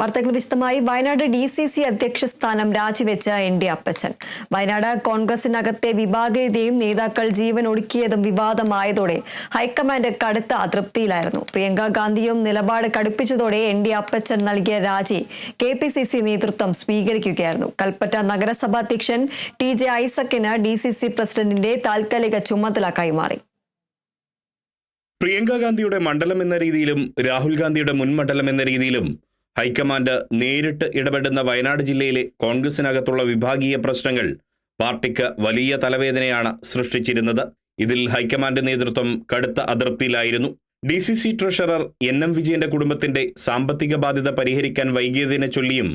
വാർത്തകൾ വിശദമായി. Wayanad D C C അധ്യക്ഷ സ്ഥാനം രാജിവെച്ച എൻ ഡി അപ്പച്ചൻ. വയനാട് കോൺഗ്രസിനകത്തെ വിഭാഗീയതയും നേതാക്കൾ ജീവൻ ഒടുക്കിയതും വിവാദമായതോടെ ഹൈക്കമാൻഡ് കടുത്ത അതൃപ്തിയിലായിരുന്നു. പ്രിയങ്ക ഗാന്ധിയും നിലപാട് കടുപ്പിച്ചതോടെ എൻ ഡി അപ്പച്ചൻ നൽകിയ രാജി കെ പി സി സി നേതൃത്വം സ്വീകരിക്കുകയായിരുന്നു. കൽപ്പറ്റ നഗരസഭാ അധ്യക്ഷൻ ടി ജെ ഐസക്കിന് ഡി സി സി പ്രസിഡന്റിന്റെ താൽക്കാലിക ചുമതല കൈമാറി പ്രിയങ്ക ഗാന്ധിയുടെ മണ്ഡലം എന്ന രീതിയിലും രാഹുൽ ഗാന്ധിയുടെ മുൻ മണ്ഡലം എന്ന രീതിയിലും ഹൈക്കമാൻഡ് നേരിട്ട് ഇടപെടുന്ന വയനാട് ജില്ലയിലെ കോൺഗ്രസിനകത്തുള്ള വിഭാഗീയ പ്രശ്നങ്ങൾ പാർട്ടിക്ക് വലിയ തലവേദനയാണ് സൃഷ്ടിച്ചിരുന്നത്. ഇതിൽ ഹൈക്കമാൻഡ് നേതൃത്വം കടുത്ത അതൃപ്തിയിലായിരുന്നു D C C treasurer N M വിജയന്റെ കുടുംബത്തിന്റെ സാമ്പത്തിക ബാധ്യത പരിഹരിക്കാൻ വൈകിയതിനെ ചൊല്ലിയും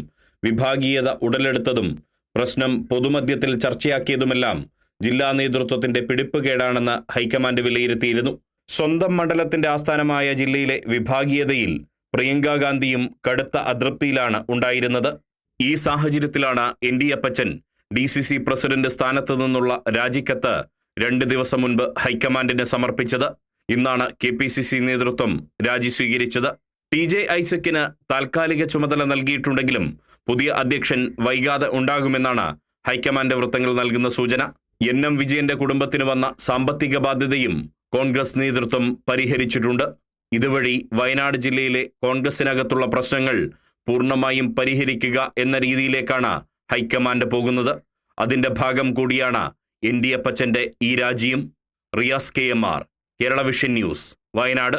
വിഭാഗീയത ഉടലെടുത്തതും പ്രശ്നം പൊതുമധ്യത്തിൽ ചർച്ചയാക്കിയതുമെല്ലാം ജില്ലാ നേതൃത്വത്തിന്റെ പിടിപ്പുകേടാണെന്ന് ഹൈക്കമാൻഡ് വിലയിരുത്തിയിരുന്നു. സ്വന്തം മണ്ഡലത്തിന്റെ ആസ്ഥാനമായ ജില്ലയിലെ വിഭാഗീയതയിൽ പ്രിയങ്ക ഗാന്ധിയും കടുത്ത അതൃപ്തിയിലാണ് ഉണ്ടായിരുന്നത്. ഈ സാഹചര്യത്തിലാണ് N D Appachan D C C president സ്ഥാനത്ത് നിന്നുള്ള രാജിക്കത്ത് രണ്ട് ദിവസം മുൻപ് ഹൈക്കമാൻഡിന് സമർപ്പിച്ചത്. ഇന്നാണ് കെ പി സി സി നേതൃത്വം രാജി സ്വീകരിച്ചത്. ടി ജെ ഐസക്കിന് താൽക്കാലിക ചുമതല നൽകിയിട്ടുണ്ടെങ്കിലും പുതിയ അധ്യക്ഷൻ വൈകാതെ ഉണ്ടാകുമെന്നാണ് ഹൈക്കമാൻഡ് വൃത്തങ്ങൾ നൽകുന്ന സൂചന. എൻ എം വിജയന്റെ കുടുംബത്തിന് വന്ന സാമ്പത്തിക ബാധ്യതയും കോൺഗ്രസ് നേതൃത്വം പരിഹരിച്ചിട്ടുണ്ട്. ഇതുവഴി വയനാട് ജില്ലയിലെ കോൺഗ്രസിനകത്തുള്ള പ്രശ്നങ്ങൾ പൂർണമായും പരിഹരിക്കുക എന്ന രീതിയിലേക്കാണ് ഹൈക്കമാൻഡ് പോകുന്നത്. അതിന്റെ ഭാഗം കൂടിയാണ് എൻ ഡി അപ്പച്ചന്റെ ഈ രാജിയും. Riyas K M R Kerala vision news Wayanad.